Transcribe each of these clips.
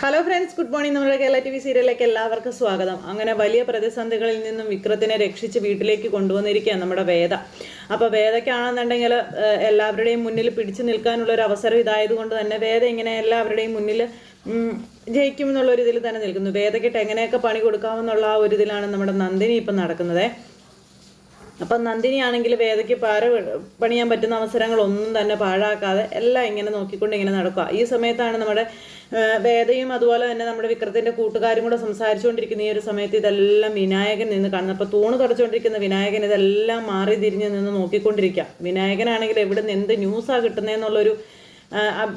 Hello friends good morning നമ്മുടെ Kerala T V സീരിയലിലേക്ക് എല്ലാവർക്കും സ്വാഗതം. അങ്ങനെ വലിയ പ്രതിസന്ധികളിൽ നിന്നും വിക്രത്തിനെ രക്ഷിച്ച് വീട്ടിലേക്ക് കൊണ്ടുവന്നിരിക്കുകയാണ് നമ്മുടെ വേദ. അപ്പോൾ വേദയ്ക്കാണെന്നുണ്ടെങ്കിൽ ഏഹ്, എല്ലാവരുടെയും മുന്നിൽ പിടിച്ചു നിൽക്കാനുള്ള ഒരു അവസരം ഇതായതുകൊണ്ട് തന്നെ വേദ ഇങ്ങനെ എല്ലാവരുടെയും മുന്നിൽ ജയിക്കും എന്നുള്ള ഒരു ഇതിൽ തന്നെ നിൽക്കുന്നു. വേദയ്ക്കിട്ട് എങ്ങനെയൊക്കെ പണി കൊടുക്കാമെന്നുള്ള ആ ഒരു ഇതിലാണ് നമ്മുടെ നന്ദിനി ഇപ്പം നടക്കുന്നത്. അപ്പം നന്ദിനി ആണെങ്കിൽ വേദയ്ക്ക് പാര പണിയാൻ പറ്റുന്ന അവസരങ്ങളൊന്നും തന്നെ പാഴാക്കാതെ എല്ലാം ഇങ്ങനെ നോക്കിക്കൊണ്ട് ഇങ്ങനെ നടക്കുക. ഈ സമയത്താണ് നമ്മുടെ വേദയും അതുപോലെ തന്നെ നമ്മുടെ വിക്രത്തിന്റെ കൂട്ടുകാരും കൂടെ സംസാരിച്ചുകൊണ്ടിരിക്കുന്ന ഈ ഒരു സമയത്ത് ഇതെല്ലാം വിനായകൻ നിന്ന് കാണുന്നത്. അപ്പോൾ തൂണ് തുടച്ചുകൊണ്ടിരിക്കുന്ന വിനായകൻ ഇതെല്ലാം മാറി തിരിഞ്ഞ് നിന്ന് നോക്കിക്കൊണ്ടിരിക്കുക. വിനായകനാണെങ്കിൽ എവിടെ നിന്ന് എന്ത് ന്യൂസാണ് കിട്ടുന്നതെന്നുള്ളൊരു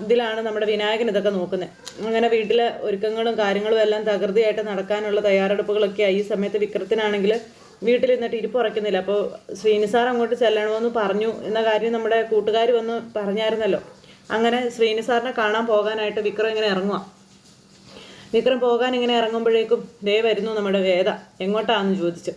ഇതിലാണ് നമ്മുടെ വിനായകൻ ഇതൊക്കെ നോക്കുന്നത്. അങ്ങനെ വീട്ടിലെ ഒരുക്കങ്ങളും കാര്യങ്ങളും എല്ലാം തകൃതിയായിട്ട് നടക്കാനുള്ള തയ്യാറെടുപ്പുകളൊക്കെയായി. ഈ സമയത്ത് വിക്രത്തിനാണെങ്കിൽ വീട്ടിൽ നിന്നിട്ട് ഇരിപ്പ് അപ്പോൾ ശ്രീനിസാർ അങ്ങോട്ട് ചെല്ലണമെന്ന് പറഞ്ഞു എന്ന കാര്യം നമ്മുടെ കൂട്ടുകാർ വന്ന് പറഞ്ഞായിരുന്നല്ലോ. അങ്ങനെ ശ്രീനിസാറിനെ കാണാൻ പോകാനായിട്ട് വിക്രം ഇങ്ങനെ ഇറങ്ങുക വിക്രം പോകാൻ ഇങ്ങനെ ഇറങ്ങുമ്പോഴേക്കും ദേ വരുന്നു നമ്മുടെ വേദ. എങ്ങോട്ടാണെന്ന് ചോദിച്ചു.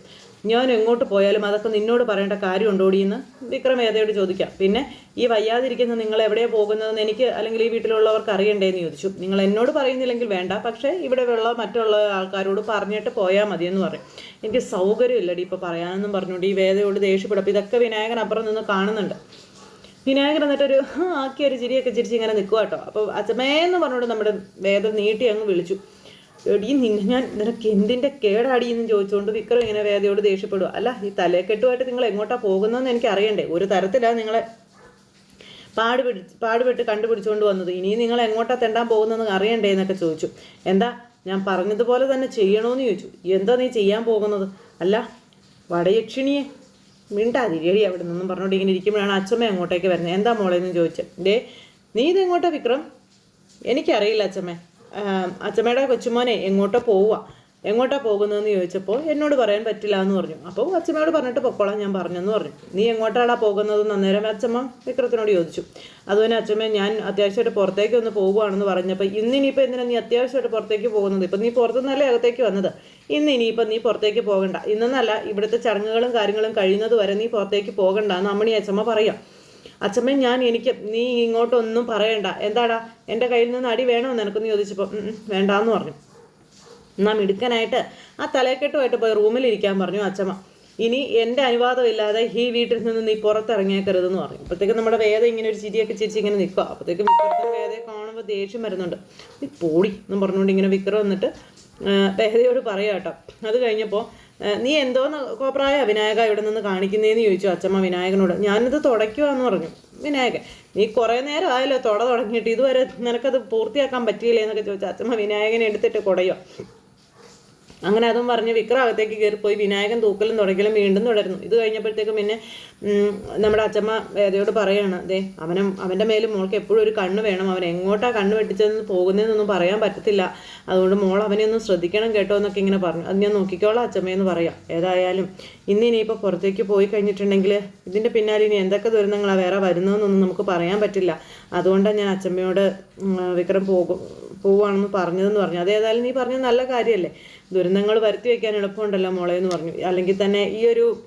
ഞാൻ എങ്ങോട്ട് പോയാലും അതൊക്കെ നിന്നോട് പറയേണ്ട കാര്യം ഉണ്ടോടിയെന്ന് വിക്രം വേദയോട് ചോദിക്കാം. പിന്നെ ഈ വയ്യാതിരിക്കുന്ന നിങ്ങൾ എവിടെയാണ് പോകുന്നതെന്ന് എനിക്ക് അല്ലെങ്കിൽ ഈ വീട്ടിലുള്ളവർക്ക് അറിയണ്ടേന്ന് ചോദിച്ചു. നിങ്ങൾ എന്നോട് പറയുന്നില്ലെങ്കിൽ വേണ്ട. പക്ഷേ ഇവിടെ ഉള്ള മറ്റുള്ള ആൾക്കാരോട് പറഞ്ഞിട്ട് പോയാൽ മതിയെന്ന് പറയും. എനിക്ക് സൗകര്യമില്ലടി ഇപ്പോൾ പറയാനെന്നും പറഞ്ഞുകൊണ്ട് ഈ വേദയോട് ദേഷ്യപ്പെടും. ഇതൊക്കെ വിനായകൻ അപ്പുറം നിന്ന് കാണുന്നുണ്ട്. വിനായകൻ എന്നിട്ടൊരു ആക്കിയ ഒരു ചിരിയൊക്കെ ചിരിച്ച് ഇങ്ങനെ നിൽക്കുക കേട്ടോ അപ്പോൾ അച്ഛമേന്ന് പറഞ്ഞുകൊണ്ട് നമ്മുടെ വേദം നീട്ടി അങ്ങ് വിളിച്ചു. എടീ നിന്നെ ഞാൻ നിനക്ക് എന്തിന്റെ കേടാടി എന്ന് ചോദിച്ചുകൊണ്ട് വിക്രം ഇങ്ങനെ വേദയോട് ദേഷ്യപ്പെടുക അല്ല ഈ തലക്കെട്ടുമായിട്ട് നിങ്ങൾ എങ്ങോട്ടാണ് പോകുന്നതെന്ന് എനിക്ക് അറിയണ്ടേ. ഒരു തരത്തിലാണ് നിങ്ങളെ പാടുപിടി പാടുപെട്ട് കണ്ടുപിടിച്ചുകൊണ്ട് വന്നത്. ഇനി നിങ്ങൾ എങ്ങോട്ടാ തെണ്ടാൻ പോകുന്നതെന്ന് അറിയണ്ടേ എന്നൊക്കെ ചോദിച്ചു. എന്താ ഞാൻ പറഞ്ഞതുപോലെ തന്നെ ചെയ്യണമെന്ന് ചോദിച്ചു. എന്താ നീ ചെയ്യാൻ പോകുന്നത്? അല്ല വടയക്ഷിണിയെ മിണ്ടാതിരിയടി അവിടെ നിന്നും പറഞ്ഞുകൊണ്ട് ഇങ്ങനെ ഇരിക്കുമ്പോഴാണ് അച്ഛമ്മ അങ്ങോട്ടേക്ക് വരുന്നത്? എന്താ മോളെ എന്ന് ചോദിച്ചത് ഡേ നീ ഇതെങ്ങോട്ടാ വിക്രം? എനിക്കറിയില്ല അച്ഛമ്മ. ആം, അച്ഛമ്മയുടെ കൊച്ചുമോനെ എങ്ങോട്ടാ പോവുക? എങ്ങോട്ടാ പോകുന്നതെന്ന് ചോദിച്ചപ്പോൾ എന്നോട് പറയാൻ പറ്റില്ല എന്ന് പറഞ്ഞു. അപ്പോൾ അച്ഛമ്മയോട് പറഞ്ഞിട്ട് പൊക്കോളാം ഞാൻ പറഞ്ഞെന്ന് പറഞ്ഞു. നീ എങ്ങോട്ടാടാ പോകുന്നത് അന്നേരം അച്ഛമ്മ വിക്രത്തിനോട് ചോദിച്ചു. അതുപോലെ അച്ഛമ്മ ഞാൻ അത്യാവശ്യമായിട്ട് പുറത്തേക്ക് ഒന്ന് പോകുവാണെന്ന് പറഞ്ഞപ്പോൾ ഇന്ന് ഇനിയിപ്പോൾ എന്തിനാ നീ അത്യാവശ്യമായിട്ട് പുറത്തേക്ക് പോകുന്നത്? ഇപ്പം നീ പുറത്തുനിന്നല്ലേ അകത്തേക്ക് വന്നത്? ഇന്ന് ഇനിയിപ്പം നീ പുറത്തേക്ക് പോകണ്ട. ഇന്നെന്നല്ല ഇവിടുത്തെ ചടങ്ങുകളും കാര്യങ്ങളും കഴിയുന്നത് വരെ നീ പുറത്തേക്ക് പോകണ്ട എന്ന് അമ്മണി അച്ഛമ്മ പറയാം. അച്ഛമ്മ ഞാൻ എനിക്ക് നീ ഇങ്ങോട്ടൊന്നും പറയണ്ട. എന്താടാ എന്റെ കയ്യിൽ നിന്ന് അടി വേണോ? നിനക്കെന്ന് ചോദിച്ചപ്പോൾ "ഉം, ഉം, വേണ്ടാന്ന് പറഞ്ഞു. നാം മിടുക്കനായിട്ട് ആ തലക്കെട്ടുമായിട്ട് പോയി റൂമിലിരിക്കാൻ പറഞ്ഞു അച്ഛമ്മ. ഇനി എന്റെ അനുവാദമില്ലാതെ ഈ വീട്ടിൽ നിന്ന് നീ പുറത്തിറങ്ങിയേക്കരുതെന്ന് പറഞ്ഞു. അപ്പോഴത്തേക്കും നമ്മുടെ വേദ ഇങ്ങനെ ഒരു ചിരിയൊക്കെ ചിരിച്ച് ഇങ്ങനെ നിൽക്കുക അപ്പോഴത്തേക്കും വിക്രത്തിന്റെ വേദയെ കാണുമ്പോൾ ദേഷ്യം വരുന്നുണ്ട്. നീ പോടി എന്നും പറഞ്ഞുകൊണ്ട് ഇങ്ങനെ വിക്രം വന്നിട്ട് ആ, വേദയോട് പറയാം കേട്ടോ. അത് കഴിഞ്ഞപ്പോൾ നീ എന്തോന്ന് കോപ്രായ വിനായക ഇവിടെ നിന്ന് കാണിക്കുന്നതെന്ന് ചോദിച്ചു അച്ഛമ്മ വിനായകനോട്. ഞാനിത് തുടയ്ക്കുവാന്ന് പറഞ്ഞു. വിനായകൻ നീ കുറേ നേരം ആയല്ലോ തുട തുടങ്ങിയിട്ട്. ഇതുവരെ നിനക്കത് പൂർത്തിയാക്കാൻ പറ്റിയില്ലേ എന്നൊക്കെ ചോദിച്ചു. അച്ചമ്മ വിനായകനെ എടുത്തിട്ട് കുടയോ. അങ്ങനെ അതും പറഞ്ഞ് വിക്രം അകത്തേക്ക് കയറിപ്പോയി വിനായകൻ തൂക്കലും തുടങ്ങലും വീണ്ടും തുടരുന്നു. ഇത് കഴിഞ്ഞപ്പോഴത്തേക്കും പിന്നെ നമ്മുടെ അച്ഛമ്മ വേദയോട് പറയാണ് അതെ അവനും അവന്റെ മേലും മോൾക്ക് എപ്പോഴും ഒരു കണ്ണ് വേണം. അവൻ എങ്ങോട്ടാ കണ്ണ് വെട്ടിച്ചതെന്ന് പോകുന്നതെന്നൊന്നും പറയാൻ പറ്റത്തില്ല. അതുകൊണ്ട് മോൾ അവനെ ഒന്ന് ശ്രദ്ധിക്കണം കേട്ടോ എന്നൊക്കെ ഇങ്ങനെ പറഞ്ഞു. അത് ഞാൻ നോക്കിക്കോളാം അച്ഛമ്മയെന്ന് പറയാം. ഏതായാലും ഇന്ന് ഇനിയിപ്പോൾ പുറത്തേക്ക് പോയി കഴിഞ്ഞിട്ടുണ്ടെങ്കിൽ ഇതിന്റെ പിന്നാലെ ഇനി എന്തൊക്കെ ദുരന്തങ്ങളാണ് വേറെ വരുന്നതെന്നൊന്നും നമുക്ക് പറയാൻ പറ്റില്ല. അതുകൊണ്ടാണ് ഞാൻ അച്ഛമ്മയോട് വിക്രം പോകും പോവുകയാണെന്ന് പറഞ്ഞതെന്ന് പറഞ്ഞു. അതേതായാലും നീ പറഞ്ഞത് നല്ല കാര്യമല്ലേ ദുരന്തങ്ങൾ വരുത്തി വെക്കാൻ എളുപ്പമുണ്ടല്ലോ മോളെ എന്ന് പറഞ്ഞു. അല്ലെങ്കിൽ തന്നെ ഈ ഒരു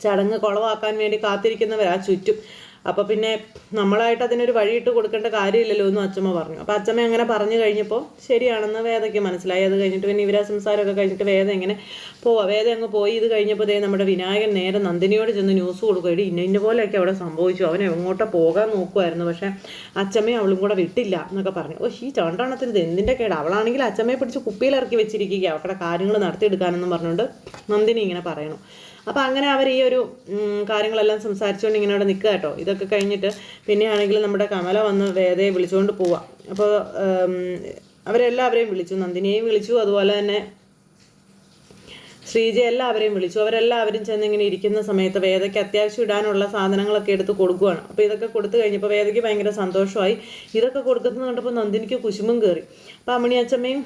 ചടങ്ങ് കുളവാക്കാൻ വേണ്ടി കാത്തിരിക്കുന്നവരാ ചുറ്റും. അപ്പോൾ പിന്നെ നമ്മളായിട്ട് അതിനൊരു വഴിയിട്ട് കൊടുക്കേണ്ട കാര്യമില്ലല്ലോ എന്ന് അച്ഛമ്മ പറഞ്ഞു. അപ്പോൾ അച്ഛമ്മ അങ്ങനെ പറഞ്ഞു കഴിഞ്ഞപ്പോൾ ശരിയാണെന്ന് വേദയ്ക്ക് മനസ്സിലായി. അത് കഴിഞ്ഞിട്ട് പിന്നെ ഇവരാ സംസാരമൊക്കെ കഴിഞ്ഞിട്ട് വേദ എങ്ങനെ പോവാ? വേദ അങ്ങ് പോയി. ഇത് കഴിഞ്ഞപ്പോൾ ദേ നമ്മുടെ വിനായകൻ നേരെ നന്ദിനിയോട് ചെന്ന് ന്യൂസ് കൊടുക്കുകയും ഇന്ന ഇന്ന പോലെയൊക്കെ അവിടെ സംഭവിച്ചു. അവൻ എങ്ങോട്ടോ പോകാൻ നോക്കുമായിരുന്നു പക്ഷേ അച്ഛമ്മയും അവളും കൂടെ വിട്ടില്ല എന്നൊക്കെ പറഞ്ഞു. ഓ ഈ ചണ്ടാണത്തിന് ഇത് എന്തിന്റെ കേട്? അവളാണെങ്കിൽ അച്ഛമ്മയെ പിടിച്ച് കുപ്പിയിലിറക്കി വെച്ചിരിക്കുക അവരുടെ കാര്യങ്ങൾ നടത്തിയെടുക്കാനെന്നും പറഞ്ഞുകൊണ്ട് നന്ദിനി ഇങ്ങനെ പറയണം. അപ്പോൾ അങ്ങനെ അവർ ഈ ഒരു കാര്യങ്ങളെല്ലാം സംസാരിച്ചുകൊണ്ട് ഇങ്ങനെ അവിടെ നിൽക്കുക കേട്ടോ ഇതൊക്കെ കഴിഞ്ഞിട്ട് പിന്നെയാണെങ്കിൽ നമ്മുടെ കമല വന്ന് വേദയെ വിളിച്ചുകൊണ്ട് പോവാം. അപ്പോൾ അവരെല്ലാവരെയും വിളിച്ചു. നന്ദിനിയെയും വിളിച്ചു. അതുപോലെ തന്നെ ശ്രീജ എല്ലാവരെയും വിളിച്ചു. അവരെല്ലാവരും ചെന്ന് ഇങ്ങനെ ഇരിക്കുന്ന സമയത്ത് വേദയ്ക്ക് അത്യാവശ്യം ഇടാനുള്ള സാധനങ്ങളൊക്കെ എടുത്ത് കൊടുക്കുകയാണ് അപ്പോൾ ഇതൊക്കെ കൊടുത്തു കഴിഞ്ഞപ്പോൾ വേദയ്ക്ക് ഭയങ്കര സന്തോഷമായി. ഇതൊക്കെ കൊടുക്കുന്നത് കണ്ടപ്പോൾ നന്ദിനിക്ക് കുശുമ്പും കയറി അപ്പോൾ അമ്മണി അച്ഛമ്മയും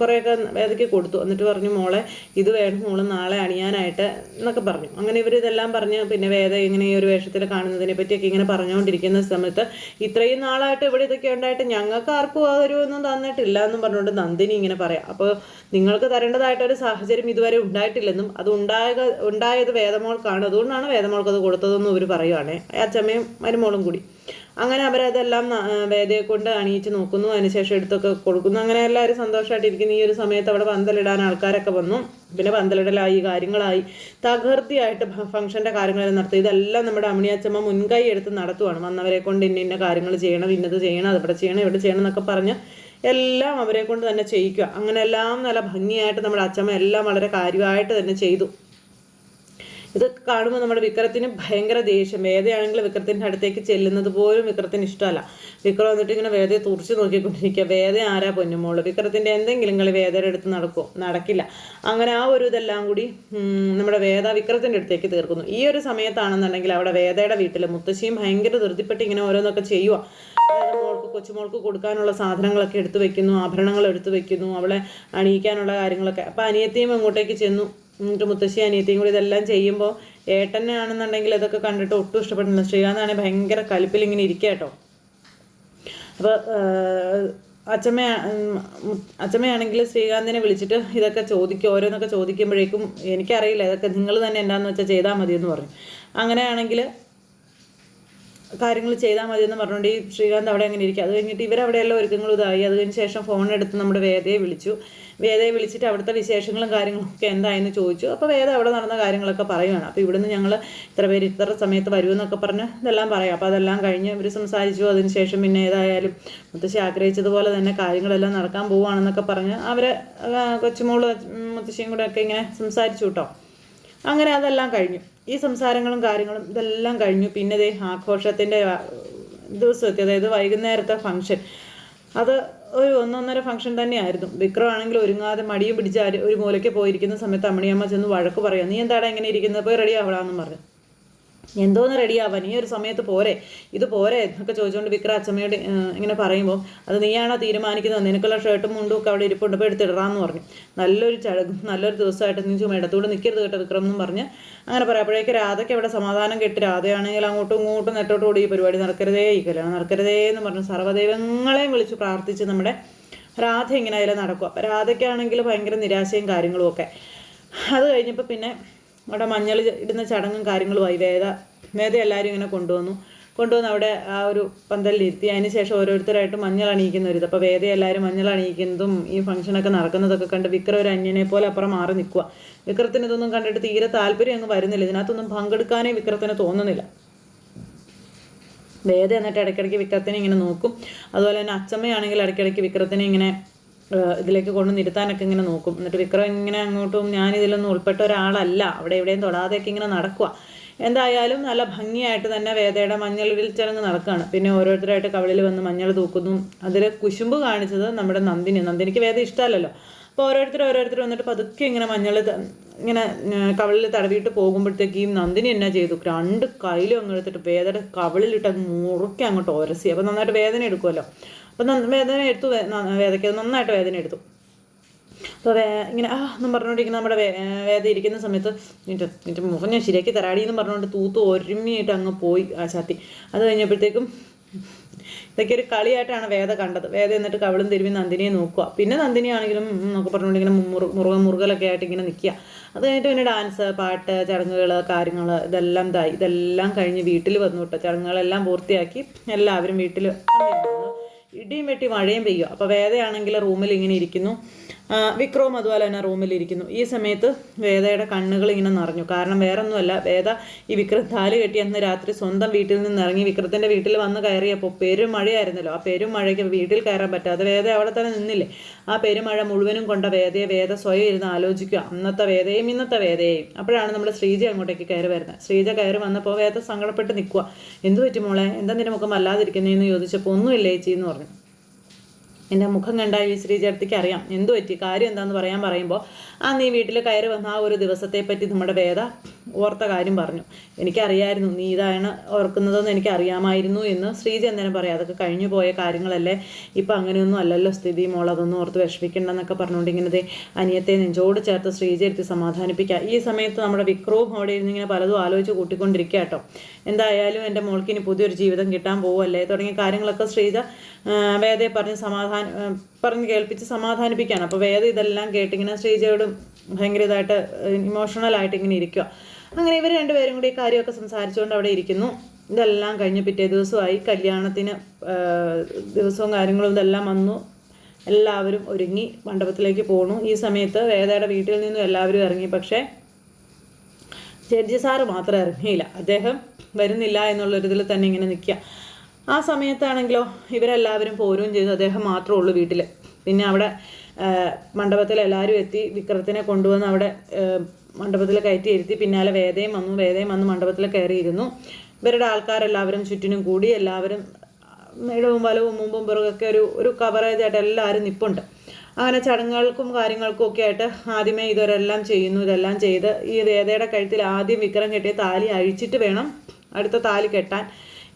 കുറേയൊക്കെ വേദയ്ക്ക് കൊടുത്തു. എന്നിട്ട് പറഞ്ഞു മോളെ ഇത് വേണം. മോൾ നാളെ അണിയാനായിട്ട് എന്നൊക്കെ പറഞ്ഞു. അങ്ങനെ ഇവർ ഇതെല്ലാം പറഞ്ഞ് പിന്നെ വേദ ഇങ്ങനെ ഈ ഒരു വേഷത്തിൽ കാണുന്നതിനെ പറ്റിയൊക്കെ ഇങ്ങനെ പറഞ്ഞുകൊണ്ടിരിക്കുന്ന സമയത്ത് ഇത്രയും നാളായിട്ട് ഇവിടെ ഇതൊക്കെ ഉണ്ടായിട്ട് ഞങ്ങൾക്ക് ആർക്കും അതൊരു ഒന്നും തന്നിട്ടില്ല എന്നും പറഞ്ഞുകൊണ്ട് നന്ദിനി ഇങ്ങനെ പറയാം. അപ്പോൾ നിങ്ങൾക്ക് തരേണ്ടതായിട്ടൊരു സാഹചര്യം ഇതുവരെ ഉണ്ടായിട്ടില്ലെന്നും അത് ഉണ്ടായ ഉണ്ടായത് വേദമോൾക്കാണ്. അതുകൊണ്ടാണ് വേദമോൾക്ക് അത് കൊടുത്തതെന്നും ഇവർ പറയുവാണേ. അച്ഛമ്മയും മരുമോളും കൂടി. അങ്ങനെ അവരതെല്ലാം വേദയെ കൊണ്ട് അണിയിച്ച് നോക്കുന്നു. അതിനുശേഷം എടുത്തൊക്കെ കൊടുക്കുന്നു. അങ്ങനെ എല്ലാവരും സന്തോഷമായിട്ടിരിക്കുന്നു ഈ ഒരു സമയത്ത് അവിടെ പന്തലിടാൻ ആൾക്കാരൊക്കെ വന്നു. പിന്നെ പന്തലിടലായി കാര്യങ്ങളായി. തകൃതിയായിട്ട് ഫംഗ്ഷന്റെ കാര്യങ്ങളെല്ലാം നടത്തി. ഇതെല്ലാം നമ്മുടെ അമ്മിണിയച്ചമ്മ മുൻകൈ എടുത്ത് നടത്തുവാണ്. വന്നവരെ കൊണ്ട് ഇന്ന ഇന്ന കാര്യങ്ങൾ ചെയ്യണം ഇന്നത് ചെയ്യണം അതിവിടെ ചെയ്യണം ഇവിടെ ചെയ്യണം എന്നൊക്കെ പറഞ്ഞ് എല്ലാം അവരെ കൊണ്ട് തന്നെ ചെയ്യിക്കുക. അങ്ങനെ എല്ലാം നല്ല ഭംഗിയായിട്ട് നമ്മുടെ അച്ഛമ്മ എല്ലാം വളരെ കാര്യമായിട്ട് തന്നെ ചെയ്തു. ഇത് കാണുമ്പോൾ നമ്മുടെ വിക്രത്തിന് ഭയങ്കര ദേഷ്യം. വേദയാണെങ്കിൽ വിക്രത്തിന്റെ അടുത്തേക്ക് ചെല്ലുന്നത് പോലും വിക്രത്തിന് ഇഷ്ടമല്ല. വിക്രം വന്നിട്ട് ഇങ്ങനെ വേദയെ തുറച്ചു നോക്കിക്കൊണ്ടിരിക്കുക. വേദ ആരാ പൊന്നുമോൾ? വിക്രത്തിന്റെ എന്തെങ്കിലും കളി വേദയുടെ അടുത്ത് നടക്കുമോ നടക്കില്ല. അങ്ങനെ ആ ഒരു ഇതെല്ലാം കൂടി നമ്മുടെ വേദ വിക്രത്തിന്റെ അടുത്തേക്ക് തീർക്കുന്നു. ഈ ഒരു സമയത്താണെന്നുണ്ടെങ്കിൽ അവിടെ വേദയുടെ വീട്ടിൽ മുത്തശ്ശിയും ഭയങ്കര ധൃതിപ്പെട്ട് ഇങ്ങനെ ഓരോന്നൊക്കെ ചെയ്യുക കൊച്ചുമോൾക്ക് കൊടുക്കാനുള്ള സാധനങ്ങളൊക്കെ എടുത്തു വെക്കുന്നു ആഭരണങ്ങൾ എടുത്തു വെക്കുന്നു അവളെ അണിയിക്കാനുള്ള കാര്യങ്ങളൊക്കെ. അപ്പം അനിയത്തിയും അങ്ങോട്ടേക്ക് ചെന്നു. എന്നിട്ട് മുത്തശ്ശി അനിയത്തിയും കൂടി ഇതെല്ലാം ചെയ്യുമ്പോൾ ഏട്ടനെ ആണെന്നുണ്ടെങ്കിൽ ഇതൊക്കെ കണ്ടിട്ട് ഒട്ടും ഇഷ്ടപ്പെടുന്നില്ല. ശ്രീകാന്താണെങ്കിൽ ഭയങ്കര കലിപ്പിൽ ഇങ്ങനെ ഇരിക്കുക കേട്ടോ. അപ്പോൾ അച്ഛമ്മ അച്ഛമ്മയാണെങ്കിൽ ശ്രീകാന്തിനെ വിളിച്ചിട്ട് ഇതൊക്കെ ചോദിക്കും. ഓരോന്നൊക്കെ ചോദിക്കുമ്പോഴേക്കും എനിക്കറിയില്ല ഇതൊക്കെ നിങ്ങൾ തന്നെ എന്താണെന്ന് വെച്ചാൽ ചെയ്താൽ മതി എന്ന് പറഞ്ഞു. അങ്ങനെയാണെങ്കിൽ കാര്യങ്ങൾ ചെയ്താൽ മതി എന്ന് പറഞ്ഞുകൊണ്ട് ഈ ശ്രീകാന്ത് അവിടെ അങ്ങനെ ഇരിക്കുക. അത് കഴിഞ്ഞിട്ട് ഇവരവിടെയെല്ലാം ഒരുക്കങ്ങളും ഇതായി. അത് ശേഷം ഫോൺ എടുത്ത് നമ്മുടെ വേദയെ വിളിച്ചു. വേദയെ വിളിച്ചിട്ട് അവിടുത്തെ വിശേഷങ്ങളും കാര്യങ്ങളും ഒക്കെ എന്തായെന്ന് ചോദിച്ചു. അപ്പോൾ വേദ അവിടെ നടന്ന കാര്യങ്ങളൊക്കെ പറയുവാണ്. അപ്പോൾ ഇവിടുന്ന് ഞങ്ങൾ ഇത്ര പേര് ഇത്ര സമയത്ത് വരുമെന്നൊക്കെ പറഞ്ഞ് ഇതെല്ലാം പറയാം. അപ്പോൾ അതെല്ലാം കഴിഞ്ഞ് ഇവർ സംസാരിച്ചു. അതിന് ശേഷം പിന്നെ ഏതായാലും മുത്തശ്ശി ആഗ്രഹിച്ചതുപോലെ തന്നെ കാര്യങ്ങളെല്ലാം നടക്കാൻ പോവുകയാണെന്നൊക്കെ പറഞ്ഞ് അവരെ കൊച്ചുമോൾ മുത്തശ്ശിയും കൂടെ ഒക്കെ ഇങ്ങനെ സംസാരിച്ചു കേട്ടോ. അങ്ങനെ അതെല്ലാം കഴിഞ്ഞു. ഈ സംസാരങ്ങളും കാര്യങ്ങളും ഇതെല്ലാം കഴിഞ്ഞു. പിന്നെ ദേ ആഘോഷത്തിന്റെ ദിവസത്തെ അതായത് വൈകുന്നേരത്തെ ഫംഗ്ഷൻ അത് ഒരു ഒന്നൊന്നര ഫംഗ്ഷൻ തന്നെയായിരുന്നു. വിക്രം ആണെങ്കിൽ ഒരുങ്ങാതെ മടിയും പിടിച്ച് ഒരു മൂലയ്ക്ക് പോയിരിക്കുന്ന സമയത്ത് അമ്മണിയമ്മ ചെന്ന് വഴക്ക് പറയാം നീ എന്താടാ ഇങ്ങനെ ഇരിക്കുന്നത് പോയി റെഡി ആവടാന്നും പറഞ്ഞു. എന്തോന്ന് റെഡിയാവാൻ ഈ ഒരു സമയത്ത് പോരെ. ഇത് പോരെ എന്നൊക്കെ ചോദിച്ചുകൊണ്ട് വിക്ര അച്ഛമ്മയോട് ഇങ്ങനെ പറയുമ്പോൾ അത് നീയാണോ തീരുമാനിക്കുന്നത്? നിനക്കുള്ള ഷർട്ടും മുണ്ടും ഒക്കെ അവിടെ ഇരിപ്പുണ്ട്. ഇപ്പോൾ എടുത്തിടാന്ന് പറഞ്ഞു. നല്ലൊരു ചഴകും നല്ലൊരു ദിവസമായിട്ട് നീ ചുമ ഇടത്തൂടെ നിൽക്കരുത് കേട്ടോ വിക്രം എന്നും പറഞ്ഞ്. അങ്ങനെ പറയാം. അപ്പോഴേക്ക് രാധയ്ക്ക് അവിടെ സമാധാനം കെട്ടി. രാധയാണെങ്കിൽ അങ്ങോട്ടും ഇങ്ങോട്ടും നെട്ടോട്ടുകൂടി ഈ പരിപാടി നടക്കരുതേ ഈ കല്യാണം നടക്കരുതേ എന്ന് പറഞ്ഞ് സർവദൈവങ്ങളെയും വിളിച്ച് പ്രാർത്ഥിച്ച് നമ്മുടെ രാധ ഇങ്ങനെ അതിൽ നടക്കുക അപ്പം രാധയ്ക്കാണെങ്കിൽ ഭയങ്കര നിരാശയും കാര്യങ്ങളും ഒക്കെ. അത് കഴിഞ്ഞപ്പോൾ പിന്നെ അവിടെ മഞ്ഞൾ ഇടുന്ന ചടങ്ങും കാര്യങ്ങളുമായി വേദ വേദ എല്ലാവരും ഇങ്ങനെ കൊണ്ടുവന്നു. കൊണ്ടുവന്ന് അവിടെ ആ ഒരു പന്തലിലിരുത്തി അതിന് ശേഷം ഓരോരുത്തരായിട്ട് മഞ്ഞൾ അണിയിക്കുന്ന ഒരു ഇത്. അപ്പോൾ വേദ എല്ലാവരും മഞ്ഞൾ അണിയിക്കുന്നതും ഈ ഫംഗ്ഷനൊക്കെ നടക്കുന്നതൊക്കെ കണ്ട് വിക്രം ഒരു അന്യനെ പോലെ അപ്പുറം മാറി നിൽക്കുക വിക്രത്തിന് ഇതൊന്നും കണ്ടിട്ട് തീരെ താല്പര്യം അങ്ങ് വരുന്നില്ല. ഇതിനകത്തൊന്നും പങ്കെടുക്കാനേ വിക്രത്തിന് തോന്നുന്നില്ല. വേദ എന്നിട്ട് ഇടയ്ക്കിടയ്ക്ക് വിക്രത്തിനെ ഇങ്ങനെ നോക്കും. അതുപോലെ തന്നെ അച്ചമ്മയാണെങ്കിൽ ഇടയ്ക്കിടയ്ക്ക് വിക്രത്തിനെ ഇങ്ങനെ ഇതിലേക്ക് കൊണ്ടു നിർത്താനൊക്കെ ഇങ്ങനെ നോക്കും. എന്നിട്ട് വിക്രം ഇങ്ങനെ അങ്ങോട്ടും ഞാൻ ഇതിലൊന്നും ഉൾപ്പെട്ട ഒരാളല്ല. അവിടെ എവിടെയും തൊടാതെയൊക്കെ ഇങ്ങനെ നടക്കുക എന്തായാലും നല്ല ഭംഗിയായിട്ട് തന്നെ വേദയുടെ മഞ്ഞളിൽ ചടങ്ങ് നടക്കുകയാണ് പിന്നെ ഓരോരുത്തരായിട്ട് കവളിൽ വന്ന് മഞ്ഞൾ തൂക്കുന്നു. അതിൽ കുശുമ്പ് കാണിച്ചത് നമ്മുടെ നന്ദിനി. നന്ദിനിക്ക് വേദ ഇഷ്ടമല്ലല്ലോ. അപ്പോൾ ഓരോരുത്തർ ഓരോരുത്തർ വന്നിട്ട് പതുക്കെ ഇങ്ങനെ മഞ്ഞൾ ഇങ്ങനെ കവളിൽ തടവിയിട്ട് പോകുമ്പോഴത്തേക്ക് നന്ദിനി എന്നാ ചെയ്തു? രണ്ട് കയ്യിലും അങ്ങ് എടുത്തിട്ട് വേദയുടെ കവളിലിട്ട് മുറുക്കി അങ്ങോട്ട് ഒരസി. അപ്പോൾ നന്നായിട്ട് വേദന എടുക്കുമല്ലോ അപ്പം വേദന എടുത്തു വേദയ്ക്ക് നന്നായിട്ട് വേദന എടുത്തു. അപ്പോൾ ഇങ്ങനെ ആ എന്നും പറഞ്ഞുകൊണ്ടിരിക്കുന്ന നമ്മുടെ വേദ ഇരിക്കുന്ന സമയത്ത് നിന്റെ നിന്റെ മുഖം ഞാൻ ശരിയാക്കി തരാടി എന്ന് പറഞ്ഞുകൊണ്ട് തൂത്ത് ഒരുമിയായിട്ട് അങ്ങ് പോയി ആ ചാത്തി. അത് കഴിഞ്ഞപ്പോഴത്തേക്കും ഇതൊക്കെ ഒരു കളിയായിട്ടാണ് വേദ കണ്ടത്. വേദ എന്നിട്ട് കവളും തിരുമ്പി നന്ദിനിയെ നോക്കുക. പിന്നെ നന്ദിനി ആണെങ്കിലും എന്നൊക്കെ പറഞ്ഞുകൊണ്ടിങ്ങനെ മുറു മുറുക മുറുകലൊക്കെ ആയിട്ട് ഇങ്ങനെ നിൽക്കുക. അത് കഴിഞ്ഞിട്ട് പിന്നെ ഡാൻസ് പാട്ട് ചടങ്ങുകൾ കാര്യങ്ങൾ ഇതെല്ലാം ഇതായി. ഇതെല്ലാം കഴിഞ്ഞ് വീട്ടിൽ വന്നു കേട്ടോ. ചടങ്ങുകളെല്ലാം പൂർത്തിയാക്കി എല്ലാവരും വീട്ടിൽ ഇടിയും വെട്ടി മഴയും പെയ്യുക അപ്പോൾ വേദയാണെങ്കിൽ റൂമിൽ ഇങ്ങനെ ഇരിക്കുന്നു. വിക്രവും അതുപോലെ തന്നെ റൂമിലിരിക്കുന്നു ഈ സമയത്ത് വേദയുടെ കണ്ണുകൾ ഇങ്ങനെ നിറഞ്ഞു. കാരണം വേറൊന്നുമല്ല വേദ ഈ വിക്രം താൽ കെട്ടി അന്ന് രാത്രി സ്വന്തം വീട്ടിൽ നിന്ന് ഇറങ്ങി വിക്രത്തിന്റെ വീട്ടിൽ വന്ന് കയറിയപ്പോൾ പെരും മഴയായിരുന്നല്ലോ. ആ പെരും മഴയ്ക്ക് വീട്ടിൽ കയറാൻ പറ്റാതെ വേദ അവിടെ തന്നെ നിന്നില്ലേ? ആ പെരുമഴ മുഴുവനും കൊണ്ട വേദയെ വേദ സ്വയം ഇരുന്ന് ആലോചിക്കുക. അന്നത്തെ വേദയും ഇന്നത്തെ വേദയെയും. അപ്പോഴാണ് നമ്മുടെ ശ്രീജ അങ്ങോട്ടേക്ക് കയറി വരുന്നത്. ശ്രീജ കയറി വന്നപ്പോൾ വേദ സങ്കടപ്പെട്ട് നിൽക്കുക എന്തു പറ്റുമോളെ എന്താ നിന്റെ മുഖം അല്ലാതിരിക്കുന്നതെന്ന് ചോദിച്ചപ്പോൾ ഒന്നുമില്ല ചേച്ചി എന്ന് പറഞ്ഞു. എന്റെ മുഖം കണ്ടാൽ ഈ ശ്രീചേർത്തിക്ക് അറിയാം. എന്തു പറ്റി കാര്യം എന്താണെന്ന് പറയാൻ പറയുമ്പോൾ ആ നീ വീട്ടിൽ കയറി വന്ന ആ ഒരു ദിവസത്തെ പറ്റി നമ്മുടെ വേദ ഓർത്ത കാര്യം പറഞ്ഞു. എനിക്കറിയായിരുന്നു നീ ഇതാണ് ഓർക്കുന്നതെന്ന് എനിക്ക് അറിയാമായിരുന്നു എന്ന് ശ്രീജ പറയാം അതൊക്കെ കഴിഞ്ഞു പോയ കാര്യങ്ങളല്ലേ? ഇപ്പം അങ്ങനെയൊന്നും അല്ലല്ലോ സ്ഥിതി. മോൾ അതൊന്നും ഓർത്ത് വിഷമിക്കണ്ടെന്നൊക്കെ പറഞ്ഞുകൊണ്ട് ഇങ്ങനെ അനിയത്തെ നെഞ്ചോട് ചേർത്ത് ശ്രീജ സമാധാനിപ്പിക്കുക ഈ സമയത്ത് നമ്മുടെ വിക്രവും അവിടെ ഇരുന്ന് ഇങ്ങനെ പലതും ആലോചിച്ച് കൂട്ടിക്കൊണ്ടിരിക്കുക കേട്ടോ എന്തായാലും എന്റെ മോൾക്ക് ഇനി പുതിയൊരു ജീവിതം കിട്ടാൻ പോവല്ലേ? തുടങ്ങിയ കാര്യങ്ങളൊക്കെ ശ്രീജ വേദയെ പറഞ്ഞ് സമാധാന പറഞ്ഞ് കേൾപ്പിച്ച് സമാധാനിപ്പിക്കുകയാണ് അപ്പോൾ വേദ ഇതെല്ലാം കേട്ടിങ്ങനെ ശ്രീജയോടും ഭയങ്കര ഇതായിട്ട് ഇമോഷണൽ ആയിട്ട് ഇങ്ങനെ ഇരിക്കുക അങ്ങനെ ഇവർ രണ്ടുപേരും കൂടി കാര്യമൊക്കെ സംസാരിച്ചുകൊണ്ട് അവിടെ ഇരിക്കുന്നു. ഇതെല്ലാം കഴിഞ്ഞ് പിറ്റേ ദിവസമായി. കല്യാണത്തിന് ദിവസവും കാര്യങ്ങളും ഇതെല്ലാം വന്നു. എല്ലാവരും ഒരുങ്ങി മണ്ഡപത്തിലേക്ക് പോണു. ഈ സമയത്ത് വേദയുടെ വീട്ടിൽ നിന്നും എല്ലാവരും ഇറങ്ങി. പക്ഷേ ജഡ്ജി സാറ് മാത്രം ഇറങ്ങിയില്ല. അദ്ദേഹം വരുന്നില്ല എന്നുള്ളൊരിതിൽ തന്നെ ഇങ്ങനെ നിൽക്കുക. ആ സമയത്താണെങ്കിലോ ഇവരെല്ലാവരും പോരുകയും ചെയ്തു. അദ്ദേഹം മാത്രമേ ഉള്ളൂ വീട്ടിൽ പിന്നെ അവിടെ മണ്ഡപത്തിൽ എല്ലാവരും എത്തി വിക്രത്തിനെ കൊണ്ടുവന്ന് അവിടെ മണ്ഡപത്തിൽ കയറ്റി ഇരുത്തി പിന്നാലെ വേദയും വന്നു വേദയും വന്ന് മണ്ഡപത്തിൽ കയറിയിരുന്നു. ഇവരുടെ ആൾക്കാരെല്ലാവരും ചുറ്റിനും കൂടി എല്ലാവരും ഇടവും വലവും മുമ്പും പിറകൊക്കെ ഒരു ഒരു കവറേജായിട്ട് എല്ലാവരും നിപ്പുണ്ട്. അങ്ങനെ ചടങ്ങുകൾക്കും കാര്യങ്ങൾക്കും ഒക്കെ ആയിട്ട് ആദ്യമേ ഇതൊരെല്ലാം ചെയ്യുന്നു ഇതെല്ലാം ചെയ്ത് ഈ വേദയുടെ കഴുത്തിൽ ആദ്യം വിക്രം കെട്ടിയ താലി അഴിച്ചിട്ട് വേണം അടുത്ത താലി കെട്ടാൻ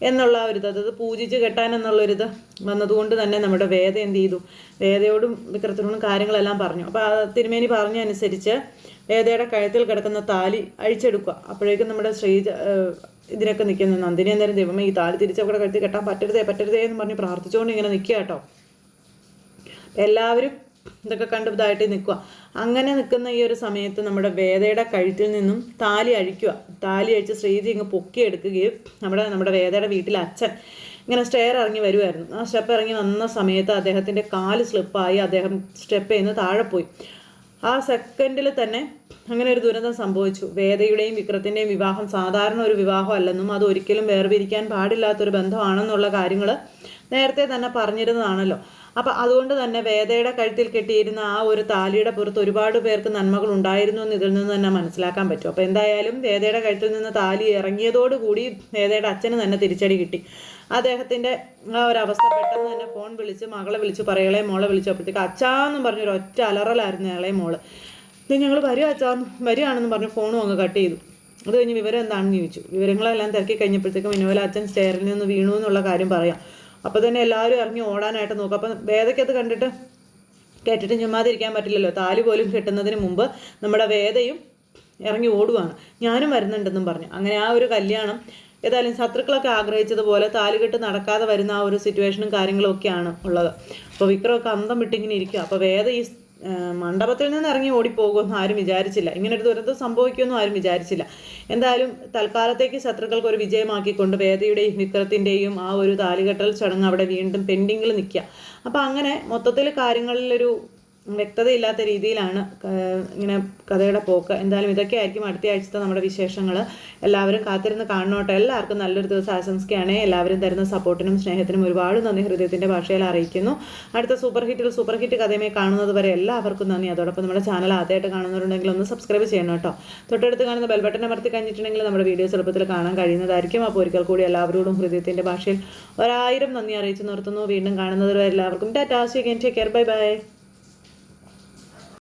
എന്നുള്ള ഒരു ഇത്. അതായത് പൂജിച്ച് കെട്ടാൻ എന്നുള്ളൊരിത് വന്നതുകൊണ്ട് തന്നെ നമ്മുടെ വേദ എന്ത് ചെയ്തു? വേദയോടും വിക്രത്തിനോടും കാര്യങ്ങളെല്ലാം പറഞ്ഞു. അപ്പോൾ തിരുമേനി പറഞ്ഞ അനുസരിച്ച് വേദയുടെ കഴുത്തിൽ കിടക്കുന്ന താലി അഴിച്ചെടുക്കുക. അപ്പോഴേക്കും നമ്മുടെ ഏഹ്, ഇതിനൊക്കെ നിൽക്കുന്നത് നന്ദിനി അന്നേരം ദൈവമേ ഈ താലി തിരിച്ചവിടെ കഴുത്തിൽ കെട്ടാൻ പറ്റരുതേ പറ്റരുതേ എന്ന് പറഞ്ഞ് പ്രാർത്ഥിച്ചുകൊണ്ട് ഇങ്ങനെ നിൽക്കുക കേട്ടോ. എല്ലാവരും ഇതൊക്കെ കണ്ട് ഇതായിട്ട് നിൽക്കുക. അങ്ങനെ നിൽക്കുന്ന ഈ ഒരു സമയത്ത് നമ്മുടെ വേദയുടെ കഴുത്തിൽ നിന്നും താലി അഴിക്കുക. താലി അഴിച്ച് ശ്രീജി ഇങ്ങ് പൊക്കിയെടുക്കുകയും നമ്മുടെ നമ്മുടെ വേദയുടെ വീട്ടിലെ അച്ഛൻ ഇങ്ങനെ സ്റ്റെയർ ഇറങ്ങി വരുമായിരുന്നു ആ സ്റ്റെപ്പ് ഇറങ്ങി വന്ന സമയത്ത് അദ്ദേഹത്തിന്റെ കാൽ സ്ലിപ്പായി അദ്ദേഹം സ്റ്റെപ്പ് ചെയ്യുന്ന താഴെ പോയി. ആ സെക്കൻഡിൽ തന്നെ അങ്ങനെ ഒരു ദുരന്തം സംഭവിച്ചു. വേദയുടെയും വിക്രത്തിന്റെയും വിവാഹം സാധാരണ ഒരു വിവാഹമല്ലെന്നും അത് ഒരിക്കലും വേർപിരിക്കാൻ പാടില്ലാത്തൊരു ബന്ധമാണെന്നുള്ള കാര്യങ്ങൾ നേരത്തെ തന്നെ പറഞ്ഞിരുന്നതാണല്ലോ. അപ്പം അതുകൊണ്ട് തന്നെ വേദയുടെ കഴുത്തിൽ കെട്ടിയിരുന്ന ആ ഒരു താലിയുടെ പുറത്ത് ഒരുപാട് പേർക്ക് നന്മകൾ ഉണ്ടായിരുന്നു എന്ന് ഇതിൽ നിന്ന് തന്നെ മനസ്സിലാക്കാൻ പറ്റും. അപ്പോൾ എന്തായാലും വേദയുടെ കഴുത്തിൽ നിന്ന് താലി ഇറങ്ങിയതോടുകൂടി വേദയുടെ അച്ഛന് തന്നെ തിരിച്ചടി കിട്ടി. അദ്ദേഹത്തിന്റെ ആ ഒരു അവസ്ഥ പെട്ടെന്ന് തന്നെ ഫോൺ വിളിച്ച് മകളെ വിളിച്ച് പറയളെ മോളെ വിളിച്ചപ്പോഴത്തേക്ക് അച്ചാന്നും പറഞ്ഞൊരു ഒറ്റ അലറലായിരുന്നു ഇളയ മോൾ. ഇത് ഞങ്ങൾ വരും അച്ചാന്ന് വരികയാണെന്ന് പറഞ്ഞ് ഫോണും അങ്ങ് കട്ട് ചെയ്തു. അത് കഴിഞ്ഞ് വിവരം എന്താണെന്ന് ചോദിച്ചു. വിവരങ്ങളെല്ലാം തിരക്കി കഴിഞ്ഞപ്പോഴത്തേക്കും ഇന്നുപോലെ അച്ഛൻ സ്റ്റെയറിൽ നിന്ന് വീണു എന്നുള്ള കാര്യം പറയാം. അപ്പോൾ തന്നെ എല്ലാവരും ഇറങ്ങി ഓടാനായിട്ട് നോക്കും. അപ്പം വേദയ്ക്കത് കണ്ടിട്ട് കേട്ടിട്ട് ചുമ്മാതിരിക്കാൻ പറ്റില്ലല്ലോ. താലി പോലും കിട്ടുന്നതിന് മുമ്പ് നമ്മുടെ വേദയും ഇറങ്ങി ഓടുവാണ്. ഞാനും വരുന്നുണ്ടെന്നും പറഞ്ഞു. അങ്ങനെ ആ ഒരു കല്യാണം ഏതായാലും ശത്രുക്കളൊക്കെ ആഗ്രഹിച്ചതുപോലെ താലുകെട്ട് നടക്കാതെ വരുന്ന ആ ഒരു സിറ്റുവേഷനും കാര്യങ്ങളും ഒക്കെയാണ് ഉള്ളത്. അപ്പോൾ വിക്രമൊക്കെ അന്തം വിട്ടിങ്ങനെ ഇരിക്കുക അപ്പോൾ വേദ ഈ മണ്ഡപത്തിൽ നിന്ന് ഇറങ്ങി ഓടിപ്പോകുമെന്ന് ആരും വിചാരിച്ചില്ല. ഇങ്ങനെ ഒരു ദുരന്തം സംഭവിക്കുമെന്നും ആരും വിചാരിച്ചില്ല. എന്തായാലും തൽക്കാലത്തേക്ക് ശത്രുക്കൾക്ക് ഒരു വിജയമാക്കിക്കൊണ്ട് വേദയുടെയും വിക്രത്തിന്റെയും ആ ഒരു താലികെട്ടൽ ചടങ്ങ് അവിടെ വീണ്ടും പെൻഡിങ്ങിൽ നിൽക്കുക. അപ്പോൾ അങ്ങനെ മൊത്തത്തിൽ കാര്യങ്ങളിലൊരു വ്യക്തതയില്ലാത്ത രീതിയിലാണ് ഇങ്ങനെ കഥയുടെ പോക്ക്. എന്തായാലും ഇതൊക്കെ ആയിരിക്കും അടുത്ത ആഴ്ചത്തെ നമ്മുടെ വിശേഷങ്ങൾ എല്ലാവരും കാത്തിരുന്ന് കാണണോട്ടെ. എല്ലാവർക്കും നല്ലൊരു ദിവസം ആശംസിക്കുകയാണ്. എല്ലാവരും തരുന്ന സപ്പോർട്ടിനും സ്നേഹത്തിനും ഒരുപാട് നന്ദി. ഹൃദയത്തിന്റെ ഭാഷയിൽ അറിയിക്കുന്നു. അടുത്ത സൂപ്പർ ഹിറ്റിൽ സൂപ്പർ ഹിറ്റ് കഥയുമായി കാണുന്നത് വരെ എല്ലാവർക്കും നന്ദി. അതോടൊപ്പം നമ്മുടെ ചാനൽ ആദ്യമായിട്ട് കാണുന്നവരുണ്ടെങ്കിൽ ഒന്ന് സബ്സ്ക്രൈബ് ചെയ്യണം കേട്ടോ. തൊട്ടടുത്ത് കാണുന്ന ബെൽ ബട്ടൺ അമർത്തി കഴിഞ്ഞിട്ടുണ്ടെങ്കിൽ നമ്മുടെ വീഡിയോസ് എളുപ്പത്തിൽ കാണാൻ കഴിയുന്നതായിരിക്കും. അപ്പോൾ ഒരിക്കൽ കൂടി എല്ലാവരോടും ഹൃദയത്തിന്റെ ഭാഷയിൽ ഒരായിരം നന്ദി അറിയിച്ച് നിർത്തുന്നു. വീണ്ടും കാണുന്നത് വരെ എല്ലാവർക്കും ടാറ്റാ. സി കെയർ ബൈ ബൈ